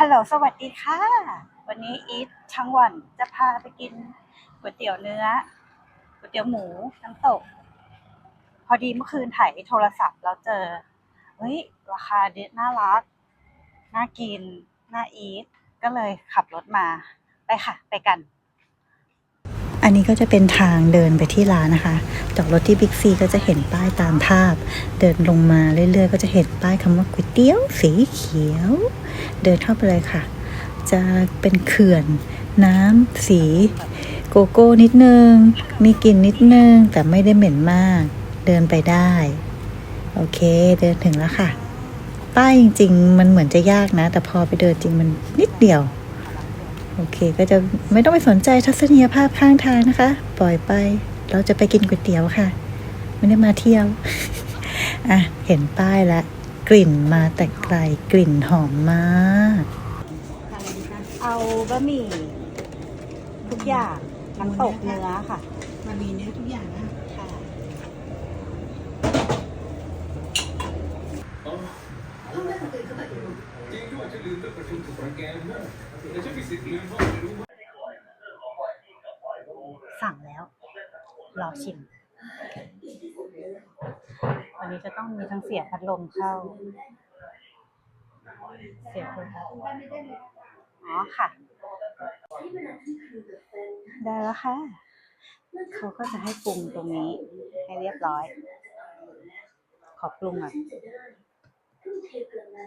ฮัลโหล สวัสดีค่ะ วันนี้อีททั้งวันจะพาไปกินก๋วยเตี๋ยวเนื้อ ก๋วยเตี๋ยวหมูน้ำตก พอดีเมื่อคืนถ่ายโทรศัพท์แล้วเจอ เฮ้ย ราคาดีน่ารัก น่ากิน น่าอีท ก็เลยขับรถมา ไปค่ะ ไปกัน อันนี้ก็จะเป็นทางเดินไปที่ร้านนะคะจอดรถที่บิ๊กซีก็จะเห็นป้ายตามภาพ เดินลงมาเรื่อยๆ ก็จะเห็นป้ายคำว่าก๋วยเตี๋ยวสีเขียว เดินเข้าไปเลยค่ะ จะเป็นเขื่อนน้ำสีโกโก้นิดนึง มีกลิ่นนิดนึง แต่ไม่ได้เหม็นมาก เดินไปได้ โอเค เดินถึงแล้วค่ะ ป้ายจริง ๆ มันเหมือนจะยากนะ แต่พอไปเดินจริงมันนิดเดียว โอเค ก็จะไม่ต้องไปสนใจทัศนียภาพข้างทางนะคะ ปล่อยไป เราจะไปกินก๋วยเตี๋ยวค่ะ ไม่ได้มาเที่ยว อะ เห็นป้ายแล้วกลิ่นมาแต่ไกลกลิ่นหอมมากเอาบะหมี่ทุกอย่างน้ำตกเนื้อค่ะ มันมีเนื้อทุกอย่างนะ ค่ะ จริง จริงด้วยฉันลืมเรื่องประชุมถูกประแกนนะแต่ฉันมีสิทธิ์ลืมว่าไม่รู้สั่งแล้วรอชิม วันนี้จะต้องมีทั้งเสียพัดลมเข้า เสียคนพัดอ๋อค่ะ ได้แล้วค่ะ เขาก็จะให้ปรุงตรงนี้ให้เรียบร้อย ขอปรุงอะ อืมนี่คืออะไร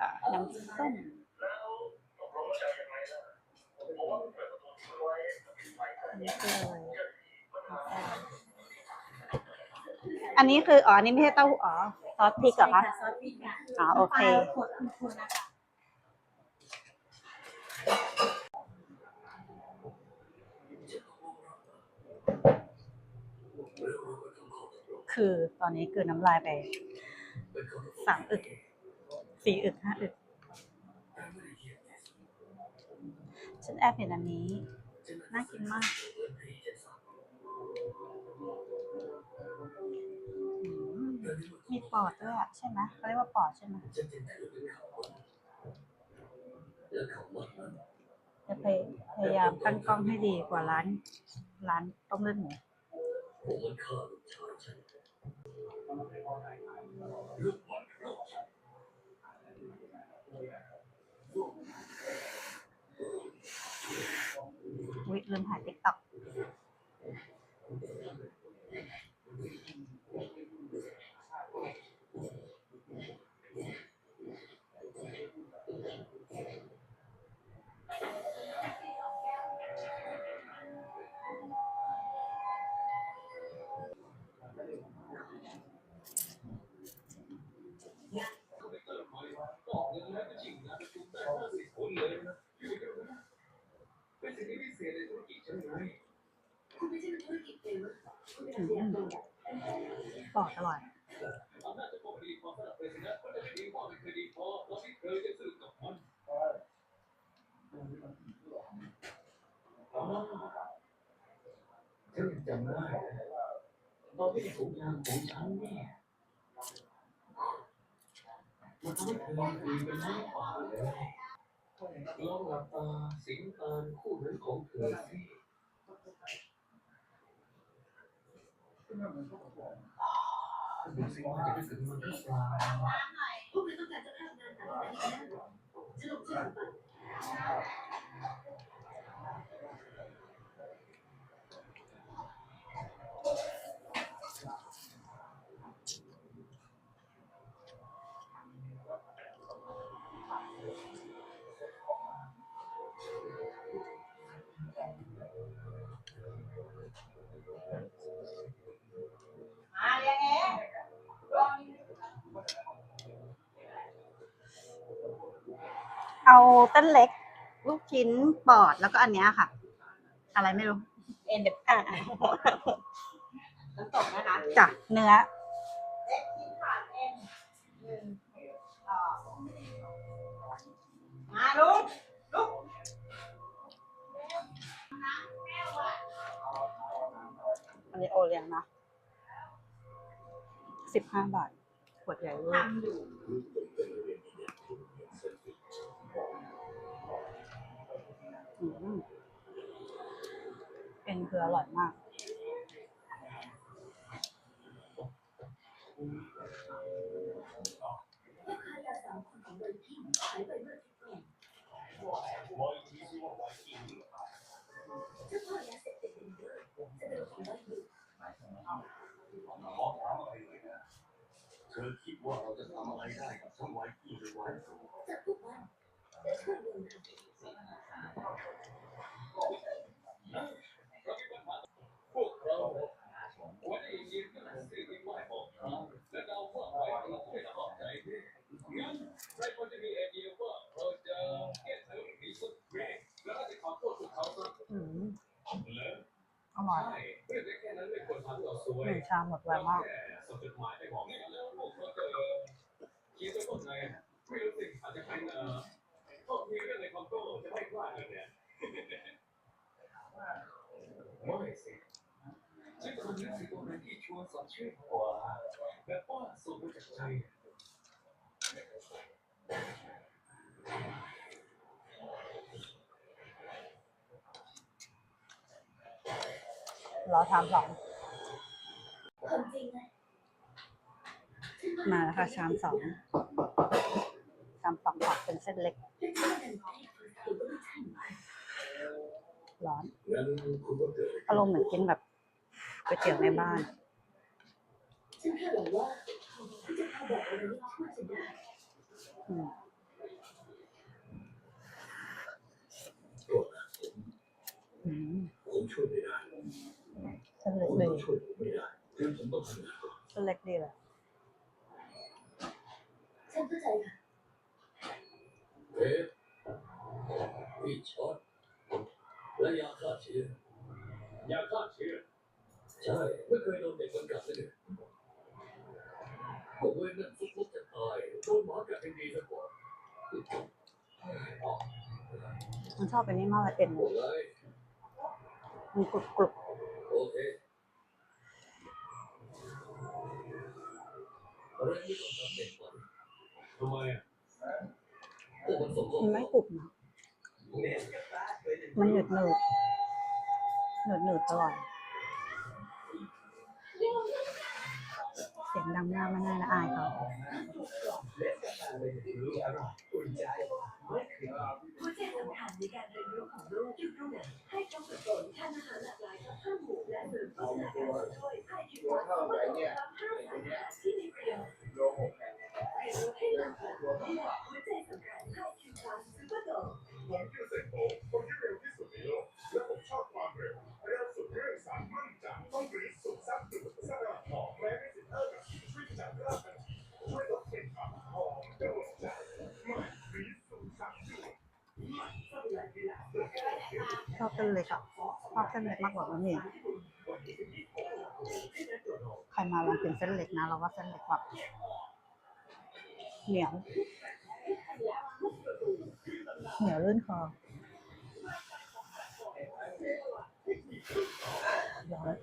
อะน้ำส้มอันนี้คืออะไรอันนี้คืออ๋ออันนี้ไม่ใช่เต้าหู้อ๋อซอสพริกเหรอคะ ซอสพริกค่ะอ๋อโอเคปลาขดคุณนะคะ คือตอนนี้คือน้ำลายไปสามอึกสี่อึกห้าอึกฉันแอบเห็นอันนี้ น่ากินมากมีปอดด้วยอะใช่ไหมเขาเรียกว่าปอดใช่ไหมจะพยพยายามตั้งกล้องให้ดีกว่าร้าน ร้านต้มเลือดหมู วิ่งเรื่มหายติ๊กต็อก อร่อยฉันยังจำได้ตอนที่ถุงยางของฉันเนี่ยมันทำให้เธอคุยกันน้อยกว่าเลยลองหลับตาสิงตาคู่นั้นของเธอสิ ดูสิว่าจะได้ถึงมันหรือเปล่าพวกเราต้องการจะเข้างานต่างๆฉันลงชื่อไป เอาเต้นเล็ก ลูกชิ้นปอดแล้วก็อันเนี้ยค่ะ อะไรไม่รู้เอ็นเดบอ่าน้ำตกนะคะจ้ะเนื้อมาลุงลุงอันนี้โอเลี้ยงนะสิบห้าบาทขวดใหญ่เว้ย เป็นคืออร่อยมาก ลูกค้ายาสามคนของไวกิ้งหายไปเมื่ออาทิตย์ก่อนเจ้าพ่อยาเสพติดเป็นเยอะจะเป็นของไวกิ้ง ขอถามอะไรเลยนะเธอคิดว่าเราจะทำอะไรได้กับสมัยที่หรือไว้ จับพวกมันและช่วยเมืองท พวกเราวันนี้ยินดีสิ่งที่ไม่บอกทางและเราว่าไปเราไม่ละออกใจด้วยงั้นใครคนจะมีไอเดียว่าเราจะแก้ไขเรื่องนี้สักเรื่องแล้วเราจะขอโทษพวกเขาสัก อืม เลย อร่อย ใช่เรื่องแค่นั้นไม่ควรทำให้เราสวยหนึ่งชามหมดไวมากส่งจดหมายไปบอกนี่แล้วพวกเขาจะคิดว่าคนไงไม่รู้สิอาจจะเป็นเอ่อพวกมีเรื่องในคอมโต้จะไม่พลาดเลยเนี่ยไม่สิฉันคนนี้คือตัวนั้นที่ชวนสอนชื่อกว่าแบบว่าส่งมาจากใจรอชามสองำควา มจริงไงมาแล้วค่ะชามสองชามสองผักเป็นเส้นเล็กและช่วยกันไหมหรือว่าไม่ใช่ไหมร้อนงั้นคุณก็เกิดอารมณ์เหมือนกินแบบก๋วยเตี๋ยวในบ้านฉันแค่หวังว่าที่จะพาบอกอะไรนี้ช่วยฉันได้อืมตัวอืมผมช่วยไม่ได้เส้นเล็กคุณดีก็ช่วย ต้องทำงานก่อนเส้นเล็กดีเลยฉันเข้าใจค่ะเอ๊ะพี่ช็อตและยาฆ่าเชื้อยาฆ่าเชื้อใช่ไม่เคยโดนเด็กมันกัดเลยพวกเวรนั่นฟุกๆจะตายโดนหมากัดเป็นดีซะกว่ามันชอบเป็นนี่มากเลยเอ็นมันกรุบกรุบโอเคอะไรไม่ต้องทำ เด็กก่อนทำไมอะพวกมันสมมันไม่กรุบนะมันหนืดหนืดหนืดหนืดตลอดเสียงดังมากไม่น่าละอายเขาหัวใจสำคัญในการเรียนรู้ของลูกอยู่ตรงไหนให้เขาฝึกฝนทานอาหารหลากหลายทั้งห้าหมู่และเสริมโภชนาการช่วยให้คิดว่าเขาต้องทำห้าสารอาหารที่มีประโยชน์เรียนรู้ให้หลากหลายหัวใจสำคัญให้คิวพลัสซูเปอร์โด ผมคือเซนโตคนที่เร็วที่สุดในโลก และผมชอบความเร็วเร็วสุดเรื่องสามมั่นใจต้องรีสุดซับสุดสลัดหอมแม้ไม่สิเท่ากับช่วยจับรากทันทีช่วยลดเส้นขาหอมโดนใจไม่รีสุดซับสุด ชอบ เส้นเล็กอะชอบเส้นเล็กมากกว่าบะหมี่ใครมาลองกินเส้นเล็กนะเราว่าเส้นเล็กแบบเหนียว เหนียวลื่นคอเดี๋ยวเลย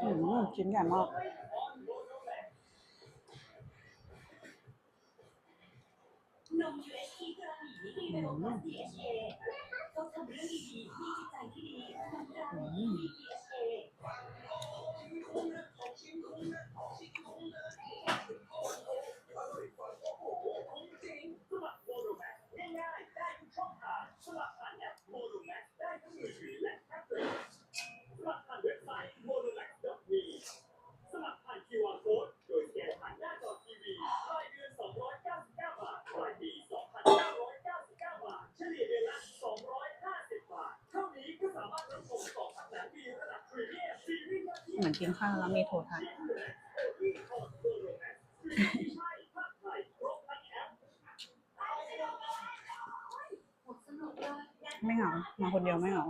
อืมชิ้นใหญ่มาก นม UHT กระหมี่ที่มีประโยชน์ DHA ต้องทำเรื่องดีๆมีจิตใจที่ดีนำกระหมี่ DHA สมัครผ่าน QR code โดยสแกนผ่านหน้าจอทีวีรายเดือน 299 บาทรายปี 2,999 บาท เฉลี่ยเดือนละ 250 บาท เท่านี้ก็สามารถรับชมต่อทั้งหนังดีระดับพรีเมียมซีรีส์ยอด เหมือนกินข้าวแล้วมีโทรทัศน์ไม่เหงา มาคนเดียวไม่เหงา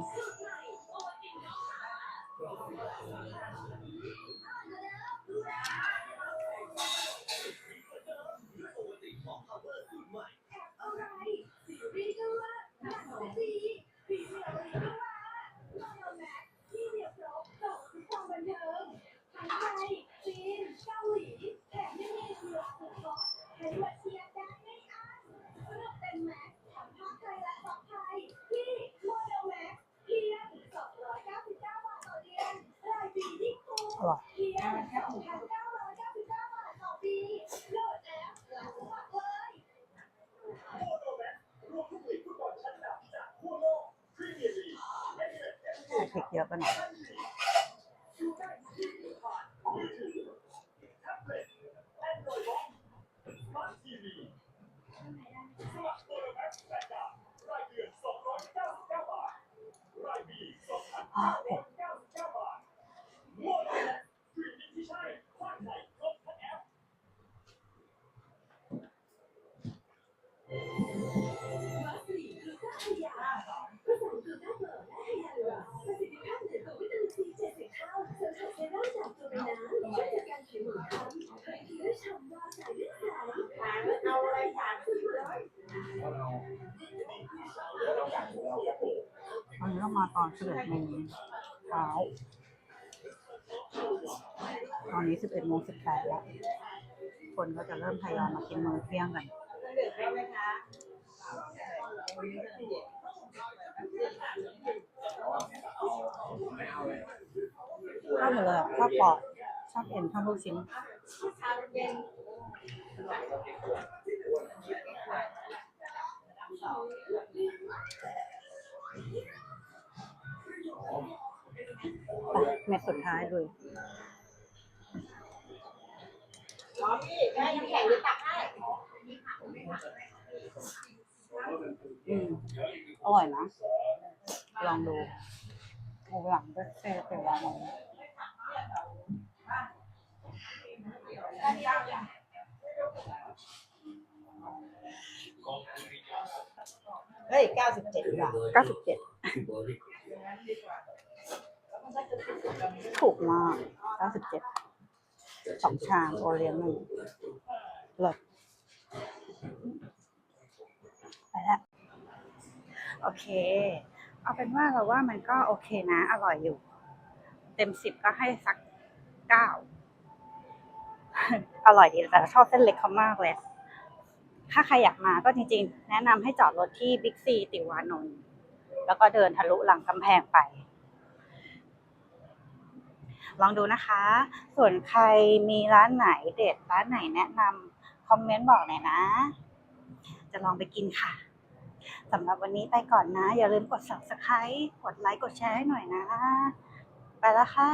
อะไปหน่อย อ่าเผ็ดอันนี้เรามา ตอนสิบเอ็ดโมงเช้าตอนนี้สิบเอ็ดโมงสิบแล้ว คนก็จะเริ่มทยอยมากินมื้อเที่ยงกันชอบหมดเลยอะชอบปอดชอบเอ็นชอบลูกชิ้น ไปเม็ดสุดท้ายเลยอืมอร่อยนะ ลองดูหมูหลังก็เซเปลองเฮ้ยเก้าสิบเจ็ดบาทเก้าสิบเจ็ด ถูกมากเก้าสิบเจ็ดสองชามโอเลี้ยงหนึ่งเลิศไปแล้วโอเค เอาเป็นว่าเราว่ามันก็โอเคนะ อร่อยอยู่ เต็มสิบก็ให้สักเก้าอร่อยดีแต่ชอบเส้นเล็กเขามากเลย ถ้าใครอยากมาก็จริงๆ แนะนำให้จอดรถที่บิ๊กซีติวานนท์แล้วก็เดินทะลุหลังกำแพงไป ลองดูนะคะ ส่วนใครมีร้านไหนเด็ดร้านไหนแนะนำคอมเมนต์บอกหน่อยนะ จะลองไปกินค่ะสำหรับวันนี้ไปก่อนนะ อย่าลืมกด subscribe กดไลค์กดแชร์ให้หน่อยนะ ไปแล้วค่ะ